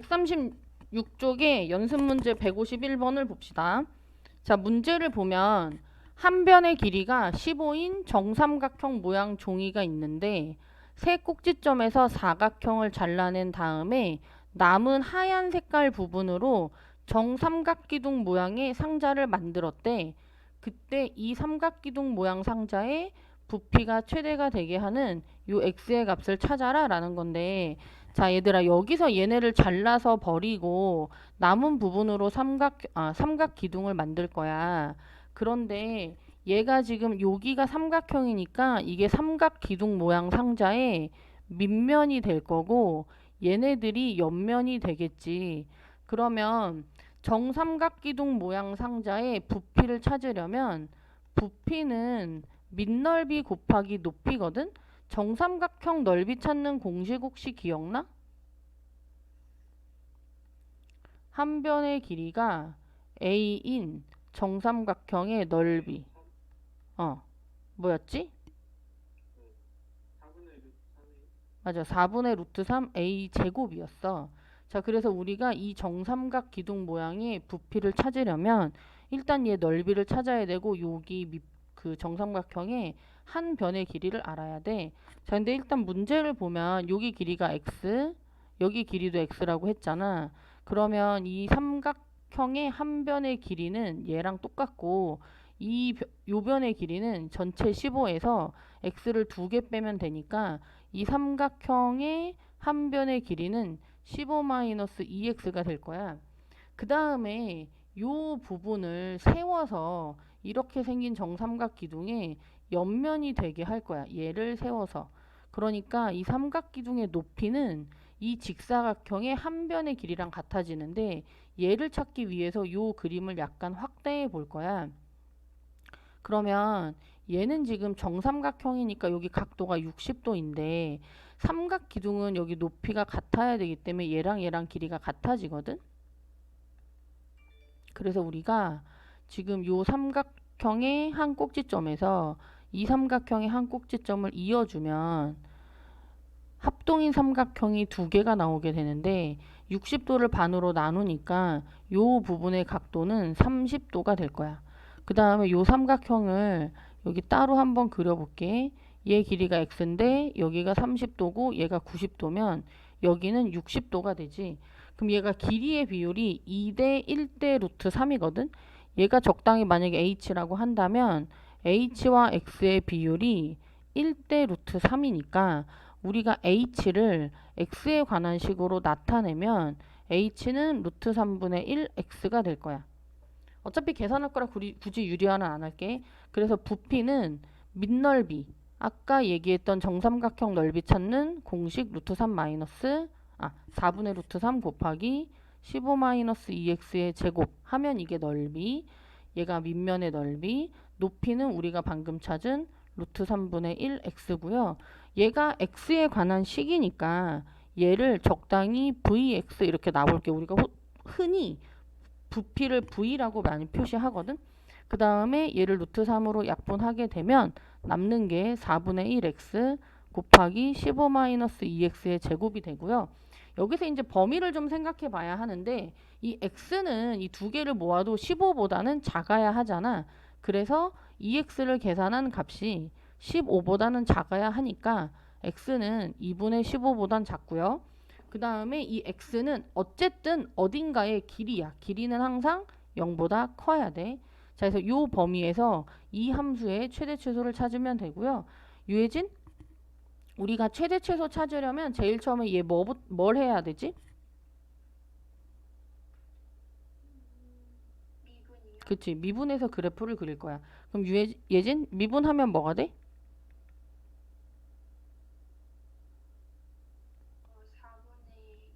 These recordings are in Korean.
136쪽에 연습 문제 151번을 봅시다. 자, 문제를 보면 한 변의 길이가 15인 정삼각형 모양 종이가 있는데 세 꼭지점에서 사각형을 잘라낸 다음에 남은 하얀 색깔 부분으로 정삼각기둥 모양의 상자를 만들었대. 그때 이 삼각기둥 모양 상자의 부피가 최대가 되게 하는 요 x의 값을 찾아라 라는 건데 자 얘들아 여기서 얘네를 잘라서 버리고 남은 부분으로 삼각 아 삼각 기둥을 만들 거야. 그런데 얘가 지금 여기가 삼각형이니까 이게 삼각 기둥 모양 상자의 밑면이 될 거고 얘네들이 옆면이 되겠지. 그러면 정삼각 기둥 모양 상자의 부피를 찾으려면 부피는 밑넓이 곱하기 높이거든. 정삼각형 넓이 찾는 공식 혹시 기억나? 한 변의 길이가 a인 정삼각형의 넓이. 어, 뭐였지? 맞아, 4분의 루트 3 a 제곱이었어. 자, 그래서 우리가 이 정삼각 기둥 모양의 부피를 찾으려면 일단 얘 넓이를 찾아야 되고 여기 밑, 그 정삼각형의 한 변의 길이를 알아야 돼. 자, 근데 일단 문제를 보면 여기 길이가 x, 여기 길이도 x라고 했잖아. 그러면 이 삼각형의 한 변의 길이는 얘랑 똑같고 이 벼- 요 변의 길이는 전체 15에서 x를 두 개 빼면 되니까 이 삼각형의 한 변의 길이는 15-2x가 될 거야. 그 다음에 요 부분을 세워서 이렇게 생긴 정삼각 기둥의 옆면이 되게 할 거야. 얘를 세워서. 그러니까 이 삼각 기둥의 높이는 이 직사각형의 한 변의 길이랑 같아지는데 얘를 찾기 위해서 요 그림을 약간 확대해 볼 거야. 그러면 얘는 지금 정삼각형이니까 여기 각도가 60도인데 삼각 기둥은 여기 높이가 같아야 되기 때문에 얘랑 얘랑 길이가 같아지거든. 그래서 우리가 지금 요 삼각형의 한 꼭지점에서 이 삼각형의 한 꼭지점을 이어주면 합동인 삼각형이 두 개가 나오게 되는데 60도를 반으로 나누니까 요 부분의 각도는 30도가 될 거야. 그 다음에 요 삼각형을 여기 따로 한번 그려볼게. 얘 길이가 x인데 여기가 30도고 얘가 90도면 여기는 60도가 되지. 그럼 얘가 길이의 비율이 2대 1대 루트 3이거든. 얘가 적당히 만약에 h라고 한다면 h와 x의 비율이 1대 루트 3이니까 우리가 h를 x에 관한 식으로 나타내면 h는 루트 3분의 1 x가 될 거야. 어차피 계산할 거라 굳이 유리화는 안 할게. 그래서 부피는 밑넓이 아까 얘기했던 정삼각형 넓이 찾는 공식 루트 3 마이너스 아 4분의 루트 3 곱하기 15 마이너스 2x의 제곱 하면 이게 넓이 얘가 밑면의 넓이 높이는 우리가 방금 찾은 루트 3분의 1 x고요. 얘가 x에 관한 식이니까 얘를 적당히 vx 이렇게 놔볼게요. 우리가 호- 흔히 부피를 v라고 많이 표시하거든. 그 다음에 얘를 루트 3으로 약분하게 되면 남는 게 4분의 1x 곱하기 15-2x의 제곱이 되고요. 여기서 이제 범위를 좀 생각해 봐야 하는데 이 x는 이 두 개를 모아도 15보다는 작아야 하잖아. 그래서 2x를 계산한 값이 15보다는 작아야 하니까 x는 2분의 15보단 작고요. 그 다음에 이 x는 어쨌든 어딘가의 길이야. 길이는 항상 0보다 커야 돼. 자, 그래서 요 범위에서 이 함수의 최대 최소를 찾으면 되고요. 유해진, 우리가 최대 최소 찾으려면 제일 처음에 얘 뭐, 뭘 해야 되지? 그치, 미분해서 그래프를 그릴 거야. 그럼 유해, 예진, 미분하면 뭐가 돼? 어, 4분의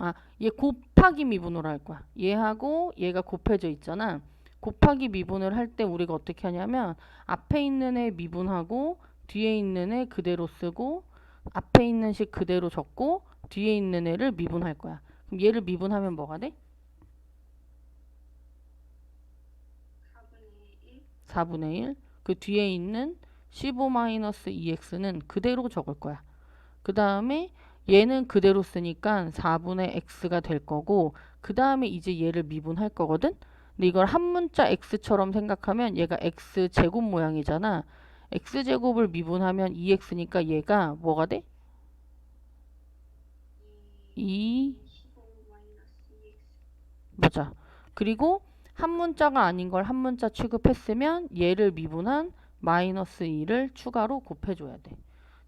2x 얘 곱하기 미분으로 할 거야. 얘하고 얘가 곱해져 있잖아. 곱하기 미분을 할 때 우리가 어떻게 하냐면 앞에 있는 애 미분하고 뒤에 있는 애 그대로 쓰고 앞에 있는 식 그대로 적고 뒤에 있는 애를 미분할 거야. 그럼 얘를 미분하면 뭐가 돼? 4분의 1 4분의 1. 그 뒤에 있는 15-2x는 그대로 적을 거야. 그 다음에 얘는 그대로 쓰니까 4분의 x가 될 거고 그 다음에 이제 얘를 미분할 거거든. 근데 이걸 한 문자 x처럼 생각하면 얘가 x 제곱 모양이잖아. x 제곱을 미분하면 2x니까 얘가 뭐가 돼? 2 15 마이너스 2x 맞아. 그리고 한 문자가 아닌 걸 한 문자 취급했으면 얘를 미분한 마이너스 2를 추가로 곱해줘야 돼.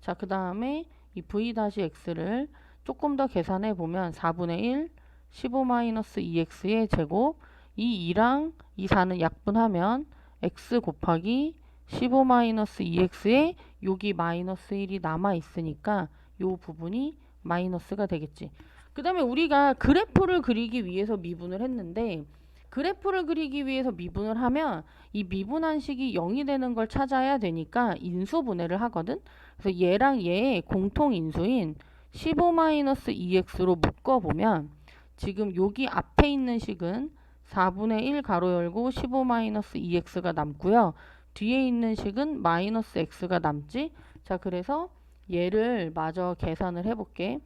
자, 그 다음에 이 v-x를 조금 더 계산해 보면 4분의 1, 15 마이너스 2x의 제곱, 이 2랑 이 4는 약분하면 x 곱하기 15 마이너스 2x에 여기 마이너스 1이 남아 있으니까 요 부분이 마이너스가 되겠지. 그 다음에 우리가 그래프를 그리기 위해서 미분을 했는데 그래프를 그리기 위해서 미분을 하면 이 미분한 식이 0이 되는 걸 찾아야 되니까 인수분해를 하거든. 그래서 얘랑 얘의 공통 인수인 15-2x로 묶어보면 지금 여기 앞에 있는 식은 4분의 1 가로 열고 15-2x가 남고요. 뒤에 있는 식은 마이너스 x가 남지. 자, 그래서 얘를 마저 계산을 해볼게.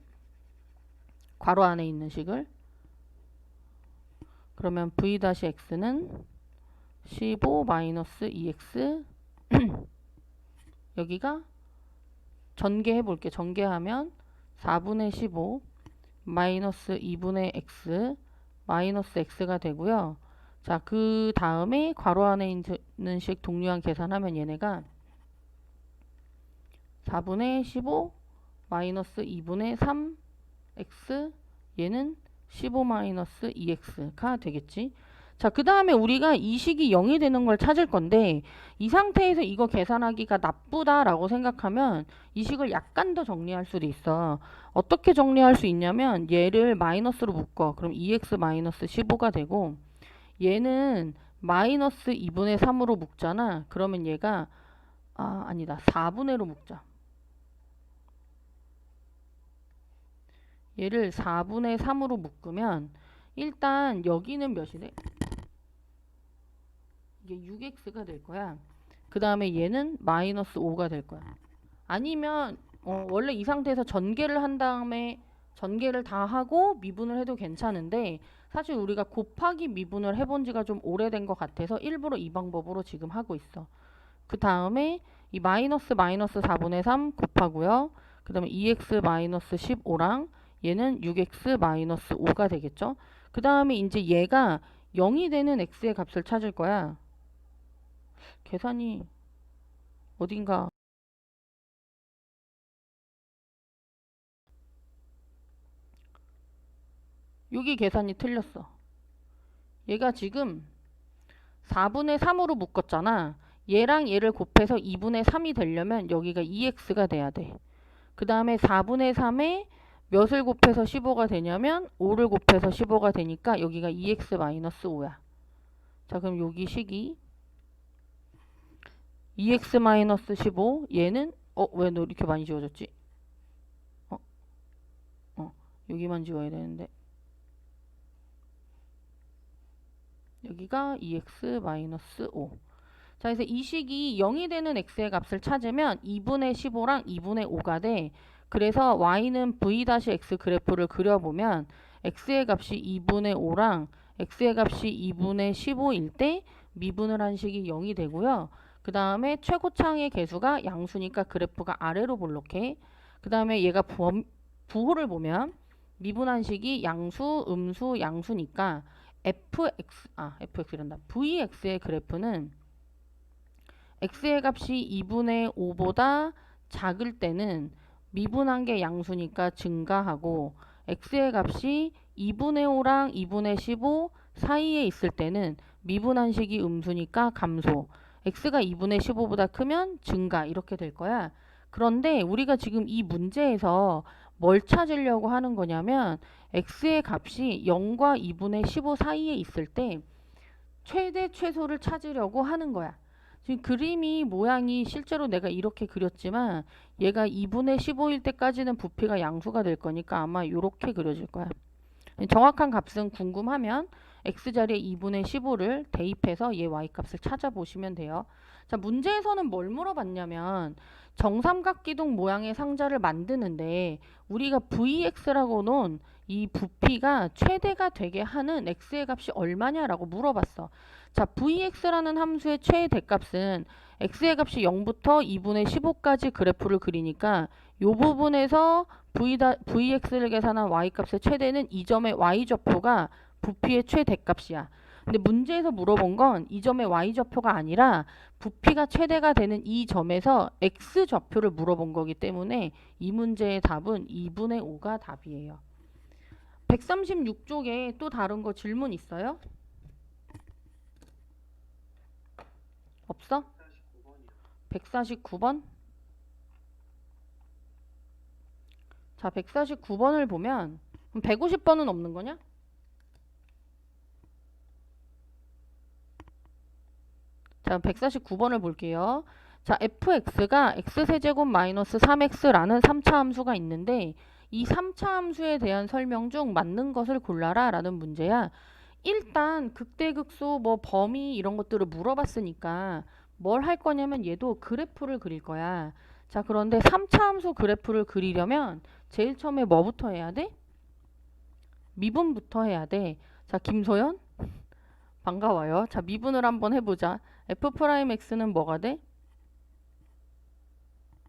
괄호 안에 있는 식을 그러면 v-x는 15-2x 여기가 전개해 볼게. 전개하면 4분의 15 마이너스 2분의 x 마이너스 x가 되고요. 자, 그 다음에 괄호 안에 있는 식 동류한 계산하면 얘네가 4분의 15 마이너스 2분의 3 x 얘는 15 마이너스 2x가 되겠지. 자, 그 다음에 우리가 이 식이 0이 되는 걸 찾을 건데 이 상태에서 이거 계산하기가 나쁘다라고 생각하면 이 식을 약간 더 정리할 수도 있어. 어떻게 정리할 수 있냐면 얘를 마이너스로 묶어. 그럼 2x 마이너스 15가 되고 얘는 마이너스 2분의 3으로 묶잖아. 그러면 얘가 아, 아니다. 4분의로 묶자. 얘를 4분의 3으로 묶으면 일단 여기는 몇이래? 이게 6x가 될 거야. 그 다음에 얘는 마이너스 5가 될 거야. 아니면 어, 원래 이 상태에서 전개를 한 다음에 전개를 다 하고 미분을 해도 괜찮은데 사실 우리가 곱하기 미분을 해본 지가 좀 오래된 것 같아서 일부러 이 방법으로 지금 하고 있어. 그 다음에 이 마이너스 마이너스 4분의 3 곱하고요. 그 다음에 2x 마이너스 15랑 얘는 6x 마이너스 5가 되겠죠. 그 다음에 이제 얘가 0이 되는 x의 값을 찾을 거야. 계산이 어딘가 여기 계산이 틀렸어. 얘가 지금 4분의 3으로 묶었잖아. 얘랑 얘를 곱해서 2분의 3이 되려면 여기가 2x가 돼야 돼. 그 다음에 4분의 3에 몇을 곱해서 15가 되냐면 5를 곱해서 15가 되니까 여기가 2x 마이너스 5야. 자 그럼 여기 식이 2x 마이너스 15 얘는 어왜 너 이렇게 많이 지워졌지? 어? 어 여기만 지워야 되는데 여기가 2x 마이너스 5 자, 그래서 이 식이 0이 되는 x의 값을 찾으면 2분의 15랑 2분의 5가 돼. 그래서 y는 v-x 그래프를 그려보면 x의 값이 2분의 5랑 x의 값이 2분의 15일 때 미분을 한 식이 0이 되고요. 그 다음에 최고창의 개수가 양수니까 그래프가 아래로 볼록해. 그 다음에 얘가 부호, 부호를 보면 미분한 식이 양수, 음수, 양수니까 fx, 아, fx란다. vx의 그래프는 x의 값이 2분의 5보다 작을 때는 미분한 게 양수니까 증가하고 x의 값이 2분의 5랑 2분의 15 사이에 있을 때는 미분한 식이 음수니까 감소. x가 2분의 15보다 크면 증가 이렇게 될 거야. 그런데 우리가 지금 이 문제에서 뭘 찾으려고 하는 거냐면 x의 값이 0과 2분의 15 사이에 있을 때 최대 최소를 찾으려고 하는 거야. 지금 그림이 모양이 실제로 내가 이렇게 그렸지만 얘가 2분의 15일 때까지는 부피가 양수가 될 거니까 아마 이렇게 그려질 거야. 정확한 값은 궁금하면 x자리에 2분의 15를 대입해서 얘 y값을 찾아보시면 돼요. 자, 문제에서는 뭘 물어봤냐면 정삼각기둥 모양의 상자를 만드는데 우리가 vx라고 놓은 이 부피가 최대가 되게 하는 x의 값이 얼마냐라고 물어봤어. 자, vx라는 함수의 최대 값은 x의 값이 0부터 2분의 15까지 그래프를 그리니까 이 부분에서 v vx를 계산한 y값의 최대는 이 점의 y좌표가 부피의 최대 값이야. 근데 문제에서 물어본 건 이 점의 y좌표가 아니라 부피가 최대가 되는 이 점에서 x좌표를 물어본 거기 때문에 이 문제의 답은 2분의 5가 답이에요. 136쪽에 또 다른 거 질문 있어요? 없어? 149번? 자, 149번을 보면 150번은 없는 거냐? 자, 149번을 볼게요. 자, fx가 x세제곱 마이너스 3x라는 3차 함수가 있는데 이 3차 함수에 대한 설명 중 맞는 것을 골라라 라는 문제야. 일단 극대극소 뭐 범위 이런 것들을 물어봤으니까 뭘 할 거냐면 얘도 그래프를 그릴 거야. 자, 그런데 3차 함수 그래프를 그리려면 제일 처음에 뭐부터 해야 돼? 미분부터 해야 돼. 자, 김소연? 반가워요. 자, 미분을 한번 해보자. f 프라임 x는 뭐가 돼?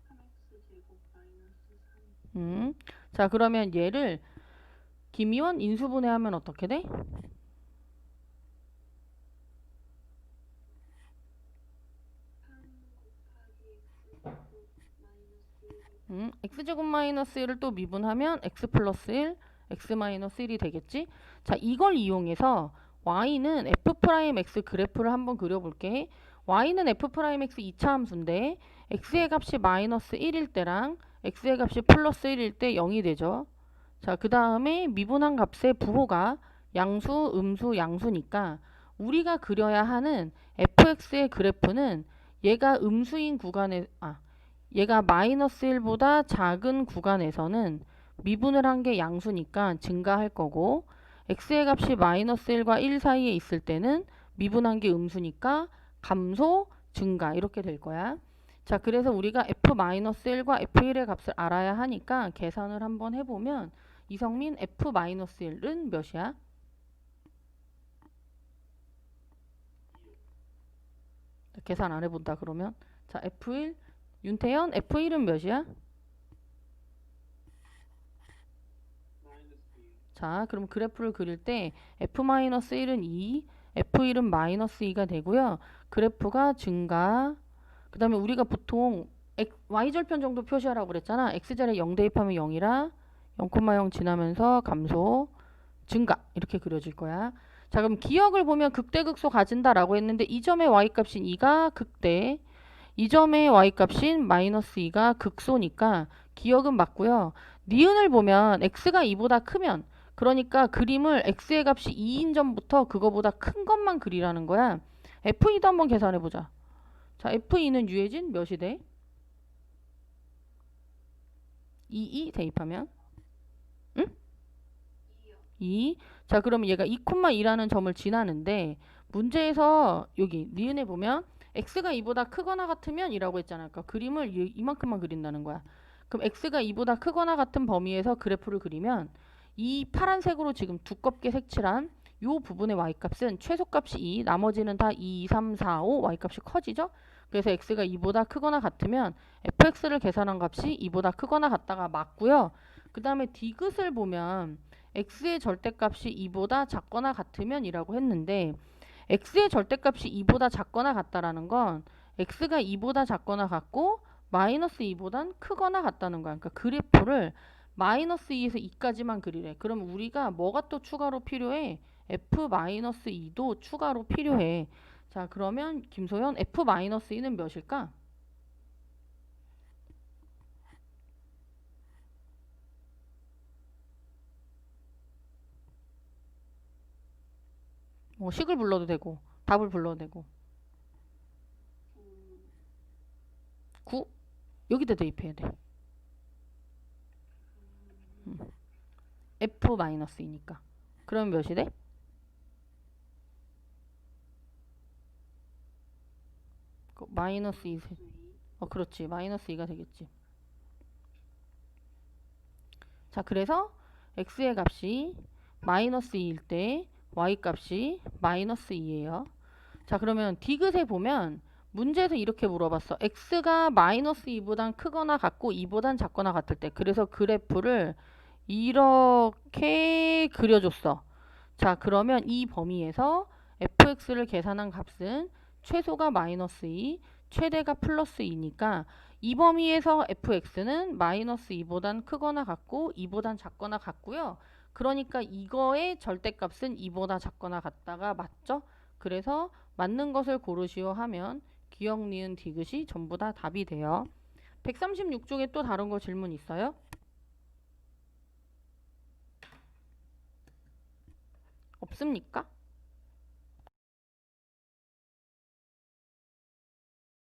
3x 제곱 마이너스 3 음. 자, 그러면 얘를 김이원 인수분해하면 어떻게 돼? 3 곱하기 x 제곱 마이너스 1 음, x제곱 마이너스 1을 또 미분하면 x 플러스 1, x 마이너스 1이 되겠지? 자, 이걸 이용해서 y는 f 프라임 x 그래프를 한번 그려볼게. y는 f 프라임 x 2차 함수인데 x의 값이 마이너스 1일 때랑 x의 값이 플러스 1일 때 0이 되죠. 자, 그 다음에 미분한 값의 부호가 양수, 음수, 양수니까 우리가 그려야 하는 fx의 그래프는 얘가 음수인 구간에 아 얘가 마이너스 1보다 작은 구간에서는 미분을 한 게 양수니까 증가할 거고 x의 값이 마이너스 1과 1 사이에 있을 때는 미분한 게 음수니까 감소, 증가 이렇게 될 거야. 자, 그래서 우리가 f-1과 f1의 값을 알아야 하니까 계산을 한번 해보면 이성민 f-1은 몇이야? 계산 안 해본다 그러면 자 f1 윤태현 f1은 몇이야? 자 그럼 그래프를 그릴 때 f-1은 2 f1은 마이너스 2가 되고요 그래프가 증가 그 다음에 우리가 보통 y절편 정도 표시하라고 그랬잖아. X자리에 0 대입하면 0이라 0,0 지나면서 감소 증가 이렇게 그려질 거야. 자 그럼 기억을 보면 극대극소 가진다라고 했는데 이 점의 y값인 2가 극대 이 점의 y값인 마이너스 2가 극소니까 기억은 맞고요. 니은을 보면 x가 2보다 크면 그러니까 그림을 x의 값이 2인 점부터 그거보다 큰 것만 그리라는 거야. F2도 한번 계산해 보자 자 f2는 유해진 몇이 돼? 2, 2 대입하면 2요 2. 자, 그러면 얘가 2,2라는 점을 지나는데 문제에서 여기 니은에 보면 x가 2보다 크거나 같으면 이라고 했잖아. 그러니까 그림을 이- 이만큼만 그린다는 거야. 그럼 x가 2보다 크거나 같은 범위에서 그래프를 그리면 이 파란색으로 지금 두껍게 색칠한 요 부분의 y값은 최소값이 2, 나머지는 다 2, 3, 4, 5 y값이 커지죠? 그래서 x가 2보다 크거나 같으면 fx를 계산한 값이 2보다 크거나 같다가 맞고요. 그 다음에 디귿을 보면 x의 절대값이 2보다 작거나 같으면 이라고 했는데 x의 절대값이 2보다 작거나 같다라는 건 x가 2보다 작거나 같고 마이너스 2보단 크거나 같다는 거야. 그러니까 그래프를 마이너스 2에서 2까지만 그리래. 그럼 우리가 뭐가 또 추가로 필요해? f 마이너스 2도 추가로 필요해. 자, 그러면 김소연 f 마이너스 2는 몇일까? 뭐 식을 불러도 되고 답을 불러도 되고 9 여기다 대입해야 돼. 음. f 마이너스 2니까. 그러면 몇이 돼? 그 마이너스 2 세. 이. 어, 그렇지. 마이너스 2가 되겠지. 자, 그래서 x의 값이 마이너스 2일 때 y 값이 마이너스 2예요. 자, 그러면 디귿에 보면 문제에서 이렇게 물어봤어. x가 마이너스 2보단 크거나 같고 2보단 작거나 같을 때. 그래서 그래프를 이렇게 그려줬어. 자, 그러면 이 범위에서 fx를 계산한 값은 최소가 마이너스 2, 최대가 플러스 2니까 이 범위에서 fx는 마이너스 2보단 크거나 같고 2보단 작거나 같고요. 그러니까 이거의 절대값은 2보다 작거나 같다가 맞죠? 그래서 맞는 것을 고르시오 하면 기억, 니은, 디귿이 전부 다 답이 돼요. 136쪽에 또 다른 거 질문 있어요? 없습니까?